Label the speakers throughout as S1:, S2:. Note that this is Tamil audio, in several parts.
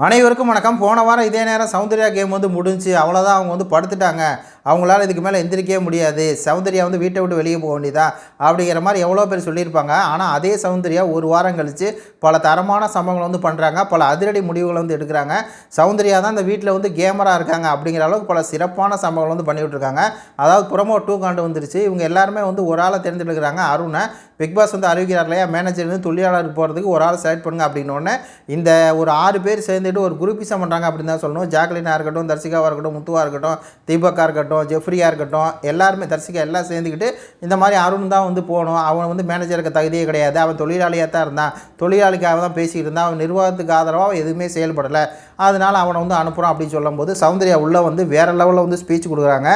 S1: அனைவருக்கும் வணக்கம். போன வாரம் இதே நேரம் சௌந்தர்யா கேம் வந்து முடிஞ்சு அவ்வளோதான் அவங்க வந்து படுத்துட்டாங்க. அவங்களால இதுக்கு மேலே எந்திரிக்கவே முடியாது. சௌந்தர்யா வந்து வீட்டை விட்டு வெளியே போக வேண்டியதா? அப்படிங்கிற மாதிரி எவ்வளோ பேர் சொல்லியிருப்பாங்க. ஆனால் அதே சௌந்தர்யா ஒரு வாரம் கழித்து பல தரமான சம்பவங்களை வந்து பண்ணுறாங்க பல அதிரடி முடிவுகளை வந்து எடுக்கிறாங்க. சௌந்தர்யா தான் இந்த வீட்டில் வந்து கேமராக இருக்காங்க அப்படிங்கிற அளவுக்கு பல சிறப்பான சம்பவங்கள் வந்து பண்ணிவிட்ருக்காங்க அதாவது புறமோ டூ காண்டு வந்துருச்சு. இவங்க எல்லாருமே வந்து ஒரு ஆளை தேர்ந்தெடுக்கிறாங்க. அருணை. பிக் பாஸ் வந்து அறிவிக்கிறார் இல்லையா? மேனேஜர் வந்து தொழிலாளருக்கு போகிறதுக்கு ஒரு ஆள் செலக்ட் பண்ணுங்க அப்படின்னோடனே இந்த ஒரு ஆறு பேர் சேர்ந்துட்டு ஒரு குரூப்பிசம் பண்ணுறாங்க அப்படின்னு தான் சொல்லணும். ஜாக்லினாக இருக்கட்டும் தர்சிகாவாக இருக்கட்டும் முத்துவாக இருக்கட்டும் தீபக்கா இருக்கட்டும் ஜெஃப்ரியாக இருக்கட்டும் எல்லாருமே தர்சிகா எல்லாம் சேர்ந்துக்கிட்டு இந்த மாதிரி அருண் தான் வந்து போகணும். அவன் வந்து மேனேஜருக்கு தகுதியே கிடையாது. அவன் தொழிலாளியாக தான் இருந்தான். தொழிலாளிக்காக தான் பேசிக்கிட்டு இருந்தான். அவன் நிர்வாகத்துக்கு ஆதரவாக எதுவுமே செயல்படலை. அதனால் அவனை வந்து அனுப்புகிறோம் அப்படின்னு சொல்லும்போது சௌந்தர்யா உள்ளே வந்து வேறு லெவலில் வந்து ஸ்பீச் கொடுக்குறாங்க.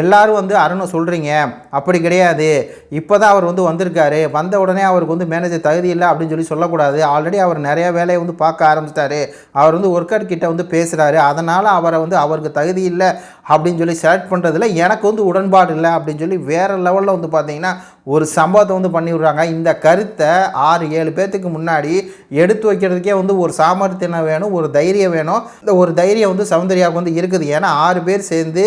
S1: எல்லோரும் வந்து அருணை சொல்கிறீங்க அப்படி கிடையாது. இப்போ தான் அவர் வந்து வந்திருக்காரு. வந்த உடனே அவருக்கு வந்து மேனேஜர் தகுதி இல்லை அப்படின்னு சொல்லி சொல்லக்கூடாது. ஆல்ரெடி அவர் நிறையா வேலையை வந்து பார்க்க ஆரம்பிச்சிட்டாரு. அவர் வந்து ஒர்க்கர் கிட்ட வந்து பேசுகிறாரு அதனால் அவரை வந்து அவருக்கு தகுதி இல்லை அப்படின்னு சொல்லி செலக்ட் பண்ணுறதுல எனக்கு வந்து உடன்பாடு இல்லை அப்படின்னு சொல்லி வேறு லெவலில் வந்து பார்த்தீங்கன்னா ஒரு சம்பவத்தை வந்து பண்ணி விடுறாங்க. இந்த கருத்தை ஆறு ஏழு பேர்த்துக்கு முன்னாடி எடுத்து வைக்கிறதுக்கே வந்து ஒரு சாமர்த்தியம் வேணும் ஒரு தைரியம் வேணும். இந்த ஒரு தைரியம் வந்து சௌந்தர்யாவுக்கு வந்து இருக்குது. ஏன்னா ஆறு பேர் சேர்ந்து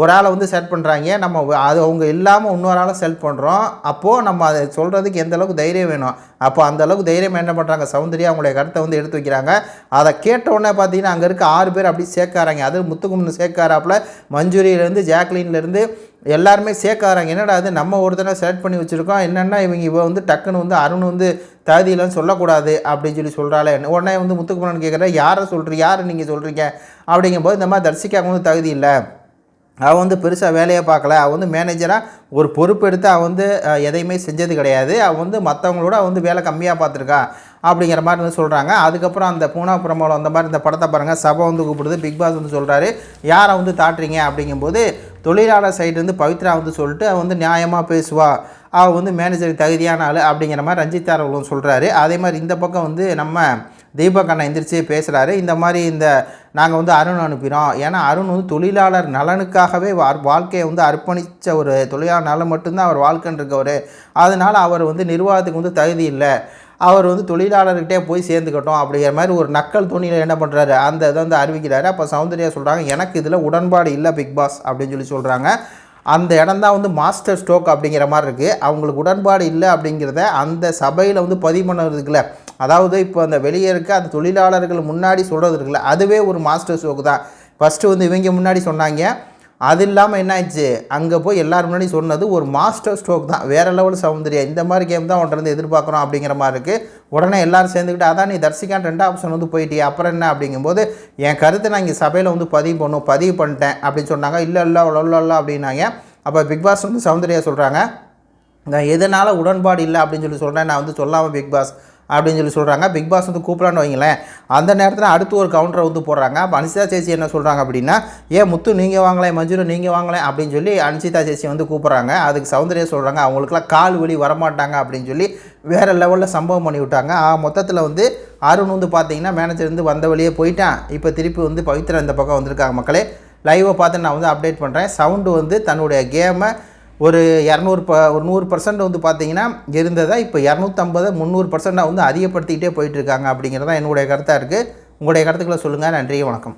S1: ஒரு ஆளை வந்து செட் பண்ணுறாங்க நம்ம அது அவங்க இல்லாமல் இன்னொரு ஆளை செட் பண்ணுறோம் அப்போது நம்ம அதை சொல்கிறதுக்கு எந்த அளவுக்கு தைரியம் வேணும்? அப்போ அந்த அளவுக்கு தைரியம் என்ன பண்ணுறாங்க சௌந்தர்யா அவங்களுடைய கருத்தை வந்து எடுத்து வைக்கிறாங்க. அதை கேட்ட உடனே பார்த்தீங்கன்னா அங்கே இருக்க ஆறு பேர் அப்படி சேர்க்காராங்க. அது முத்துக்குமன் சேர்க்காராப்பில் மஞ்சூரியிலேருந்து ஜாக்லின்லேருந்து எல்லாருமே சேர்க்காராங்க என்னடா அது நம்ம ஒருத்தனை செலக்ட் பண்ணி வச்சுருக்கோம். என்னென்னா இவங்க இவன் வந்து டக்குன்னு வந்து அருண் வந்து தகுதியிலன்னு சொல்லக்கூடாது அப்படின்னு சொல்லி சொல்கிறாளே உடனே வந்து முத்துக்குமரன் கேட்குறா யாரை சொல்கிறீங்க யாரை நீங்கள் சொல்கிறீங்க அப்படிங்கும்போது இந்த மாதிரி தர்சிக்காக வந்து தகுதி இல்லை. அவள் வந்து பெருசாக வேலையை பார்க்கல. அவள் வந்து மேனேஜராக ஒரு பொறுப்பு எடுத்து அவள் வந்து எதையுமே செஞ்சது கிடையாது. அவள் வந்து மற்றவங்களோட அவ வந்து வேலை கம்மியாக பார்த்துருக்கா. அப்படிங்கிற மாதிரி வந்து சொல்கிறாங்க அதுக்கப்புறம் அந்த பூனா பிரமோல அந்த மாதிரி இந்த படத்தை பாருங்கள் சபை வந்து கூப்பிடுது. பிக் பாஸ் வந்து சொல்கிறாரு யாரை வந்து தாட்டுறீங்க? அப்படிங்கும்போது தொழிலாளர் சைடுலேருந்து பவித்ரா வந்து சொல்லிட்டு அவள் வந்து நியாயமாக பேசுவா. அவள் வந்து மேனேஜருக்கு தகுதியான ஆள். அப்படிங்கிற மாதிரி ரஞ்சித் அவர்களும் சொல்கிறாரு அதே மாதிரி இந்த பக்கம் வந்து நம்ம தீபக் அண்ணா எந்திரிச்சு பேசுகிறாரு இந்த மாதிரி இந்த நாங்கள் வந்து அருண் அனுப்பினோம் ஏன்னா அருண் வந்து தொழிலாளர் நலனுக்காகவே வா- வாழ்க்கையை வந்து அர்ப்பணித்த ஒரு தொழிலாளர் நலன் மட்டும்தான் அவர் வாழ்க்கைன்னு இருக்கவர். அதனால் அவர் வந்து நிர்வாகத்துக்கு வந்து தகுதி இல்லை. அவர் வந்து தொழிலாளர்கிட்டே போய் சேர்ந்துக்கட்டும் அப்படிங்கிற மாதிரி ஒரு நக்கல் துணியில் என்ன பண்ணுறாரு அந்த இதை வந்து அறிவிக்கிறாரு. அப்போ சௌந்தர்யா சொல்கிறாங்க எனக்கு இதில் உடன்பாடு இல்லை பிக் பாஸ் அப்படின்னு சொல்லி சொல்கிறாங்க அந்த இடம் தான் வந்து மாஸ்டர் ஸ்ட்ரோக் அப்படிங்கிற மாதிரி இருக்குது அவங்களுக்கு உடன்பாடு இல்லை அப்படிங்கிறத அந்த சபையில் வந்து பதிவு பண்ணுறதுக்குல அதாவது இப்போ அந்த வெளியே இருக்க அந்த தொழிலாளர்கள் முன்னாடி சொல்கிறது இருக்குல்ல. அதுவே ஒரு மாஸ்டர் ஸ்ட்ரோக் தான். ஃபஸ்ட்டு வந்து இவங்க முன்னாடி சொன்னாங்க. அது இல்லாமல் என்ன ஆயிடுச்சு? அங்கே போய் எல்லாரும் முன்னாடி சொன்னது ஒரு மாஸ்டர் ஸ்ட்ரோக் தான். வேறு லெவல் சௌந்தர்யா இந்த மாதிரி கேம் தான் உன்கிட்ட எதிர்பார்க்குறோம் அப்படிங்கிற மாதிரி இருக்குது உடனே எல்லாரும் சேர்ந்துக்கிட்டு அதான் நீ தர்சிகான் ரெண்டு ஆப்ஷன் வந்து போயிட்டியே அப்புறம் என்ன? அப்படிங்கும்போது என் கருத்தை நான் இங்கே சபையில் வந்து பதிவு பண்ணும் பதிவு பண்ணிட்டேன் அப்படின்னு சொன்னாங்க. இல்லை இல்லை இல்லை இல்லை அப்படின்னாங்க. அப்போ பிக் பாஸ் வந்து சௌந்தர்யா சொல்கிறாங்க நான் எதனால் உடன்பாடு இல்லை? அப்படின்னு சொல்லி சொல்கிறேன் நான் வந்து சொல்லாமல் பிக் பாஸ் அப்படின்னு சொல்லி சொல்கிறாங்க பிக் பாஸ் வந்து கூப்பிடலான்னு வைங்களேன். அந்த நேரத்தில் அடுத்து ஒரு கவுண்டரை வந்து போடுறாங்க. அப்போ அனிஷிதா சேச்சி என்ன சொல்கிறாங்க அப்படின்னா ஏன் முத்து நீங்கள் வாங்கலேன் மஞ்சுரு நீங்கள் வாங்கலேன் அப்படின்னு சொல்லி அனிஷிதா சேச்சி வந்து கூப்பிட்றாங்க. அதுக்கு சௌந்தர்யா சொல்கிறாங்க அவங்களுக்குலாம் கால் வலி வரமாட்டாங்க அப்படின்னு சொல்லி வேறு லெவலில் சம்பவம் பண்ணி விட்டாங்க. ஆ மொத்தத்தில் வந்து அருண் வந்து பார்த்தீங்கன்னா மேனேஜர் வந்து வந்த வழியே போயிட்டான். இப்போ திருப்பி வந்து பவித்ரா இந்த பக்கம் வந்திருக்காங்க மக்களே. லைவை பார்த்து நான் வந்து அப்டேட் பண்ணுறேன் சவுண்டு வந்து தன்னுடைய கேமை ஒரு இரநூறு ப ஒரு நூறு பர்சன்ட் வந்து பார்த்தீங்கன்னா இருந்ததை இப்போ இரநூத்தம்பது முந்நூறு பர்சன்டாக வந்து அதிகப்படுத்திக்கிட்டே போயிட்டுருக்காங்க அப்படிங்கிறது தான் என்னுடைய கருத்தாக இருக்குது உங்களுடைய கருத்துக்களை சொல்லுங்கள் நன்றி வணக்கம்.